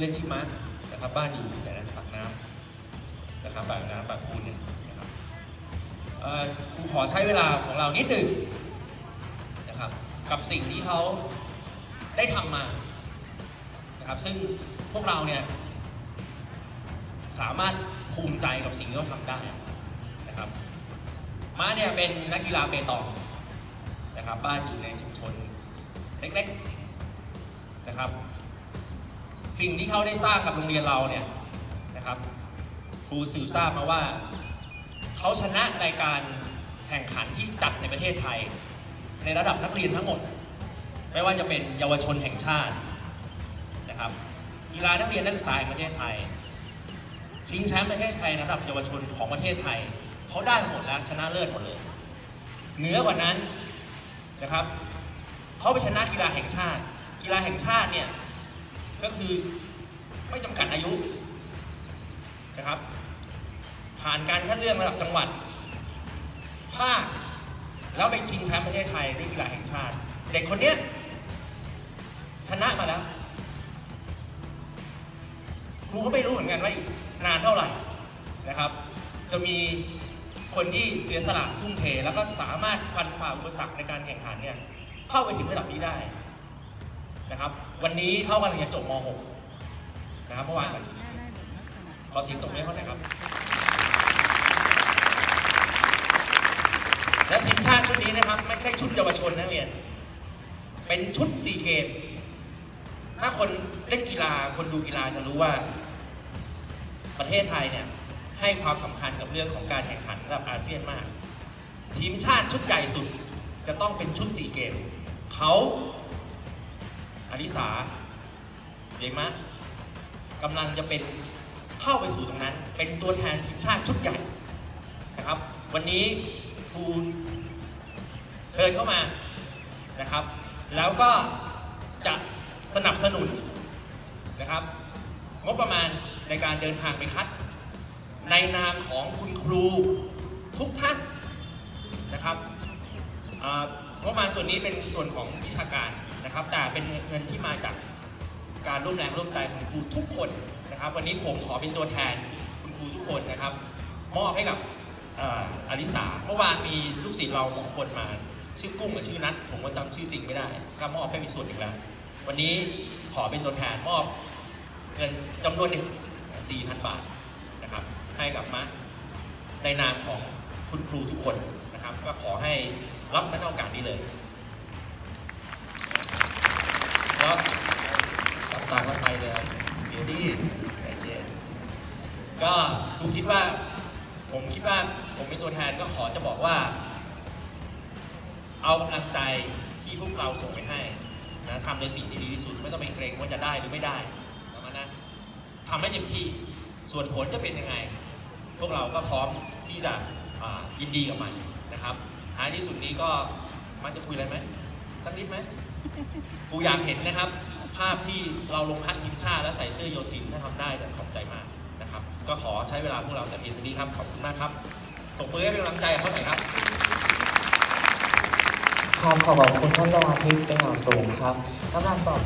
เล่นชื่อมาร์คนะครับบ้านอยู่ไหนนะปากน้ำนะครับปากน้ำปากคูนเนี่ยนะครับครูขอใช้เวลาของเรานิดหนึ่งนะครับกับสิ่งที่เขาได้ทำมานะครับซึ่งพวกเราเนี่ยสามารถภูมิใจกับสิ่งที่เขาทำได้นะครับมาเนี่ยเป็นนักกีฬาเปตองนะครับบ้านอยู่ในชุมชนเล็กๆนะครับ สิ่งที่เขาได้สร้างกับโรงเรียนเราเนี่ยนะครับครูสืบทราบมาว่า เขาชนะในการแข่งขันที่จัดในประเทศไทย ในระดับนักเรียนทั้งหมด ไม่ว่าจะเป็นเยาวชนแห่งชาตินะครับกีฬานักเรียนนักศึกษาแห่งประเทศไทยชิงแชมป์ประเทศไทยระดับเยาวชนของประเทศไทยเขาได้หมดแล้วชนะเลิศหมดเลยเหนือกว่านั้นนะครับเขาไปชนะกีฬาแห่งชาติ กีฬาแห่งชาติเนี่ย ก็คือไม่จำกัดอายุนะครับ ผ่านการคัดเลือกระดับจังหวัด ภาค แล้วไปชิงแชมป์ประเทศไทยด้วยกีฬาแห่งชาติ เด็กคนเนี้ยชนะมาแล้วครูก็ไม่รู้เหมือนกันว่าอีกนานเท่าไหร่นะครับ จะมีคนที่เสียสละทุ่มเท แล้วก็สามารถฟันฝ่าอุปสรรคในการแข่งขันเนี่ยเข้าไปถึงระดับนี้ได้นะครับ วันนี้เขากำลังจะจบม .6 นะครับเมื่อวานขอเสียงตรงนี้เขาหน่อยครับ และทีมชาติชุดนี้นะครับ ไม่ใช่ชุดเยาวชนนักเรียน เป็นชุดซีเกม ถ้าคนเล่นกีฬาคนดูกีฬาจะรู้ว่า ประเทศไทยเนี่ยให้ความสำคัญกับเรื่องของการแข่งขันระดับอาเซียนมาก ทีมชาติชุดใหญ่สุดจะต้องเป็นชุดสีเกมเขา อลิสาเดมะกำลังจะเป็นเข้าไปสู่ตรงนั้น เป็นตัวแทนทีมชาติชุดใหญ่นะครับ วันนี้ครูเชิญเข้ามานะครับ แล้วก็จะสนับสนุนนะครับ งบประมาณในการเดินทางไปคัด ในนามของคุณครูทุกท่านนะครับอ่างบประมาณส่วนนี้เป็นส่วนของวิชาการ นะครับแต่เป็นเงินที่มาจากการร่วมแรงร่วมใจของครูทุกคนนะครับ วันนี้ผมขอเป็นตัวแทนคุณครูทุกคนนะครับมอบให้กับอลิสาเมื่อวานมีลูกศิษย์เราสองคนมา ชื่อกุ้งกับชื่อนัทผมก็จำชื่อจริงไม่ได้ก็มอบให้มีส่วนอีกแล้ว วันนี้ขอเป็นตัวแทนมอบเงินจำนวนหนึ่ง4,000บาทนะครับให้กับมะในนามของคุณครูทุกคนนะครับ ก็ขอให้รับในโอกาสนี้เลยแล้วรับ ตากันไปเลยเดี๋ยวดีใจเย็นก็ครูคิดว่า ผมคิดว่าผมเป็นตัวแทนก็ขอจะบอกว่า เอากำลังใจที่พวกเราส่งไปให้นะทำในสิ่งที่ดีที่สุดไม่ต้องไปเกรงว่าจะได้หรือไม่ได้ประมาณนั้นทำให้เต็มที่ส่วนผลจะเป็นยังไง พวกเราก็พร้อมที่จะยินดีกับมันนะครับท้ายที่สุดนี้ก็มันจะคุยอะไรไหมสักนิดไหมกูอยากเห็นนะครับ ภาพที่เราลงคัดทีมชาติและใส่เสื้อโยธินถ้าทำได้จะขอบใจมากนะครับ ก็ขอใช้เวลาพวกเราแต่เพียงเท่านี้ครับ ขอบคุณมากครับตบมือให้เป็นกำลังใจเขาหน่อยครับครับขอขอบคุณท่านรองอาทิตย์เป็นอย่างสูงครับกำลังตอบ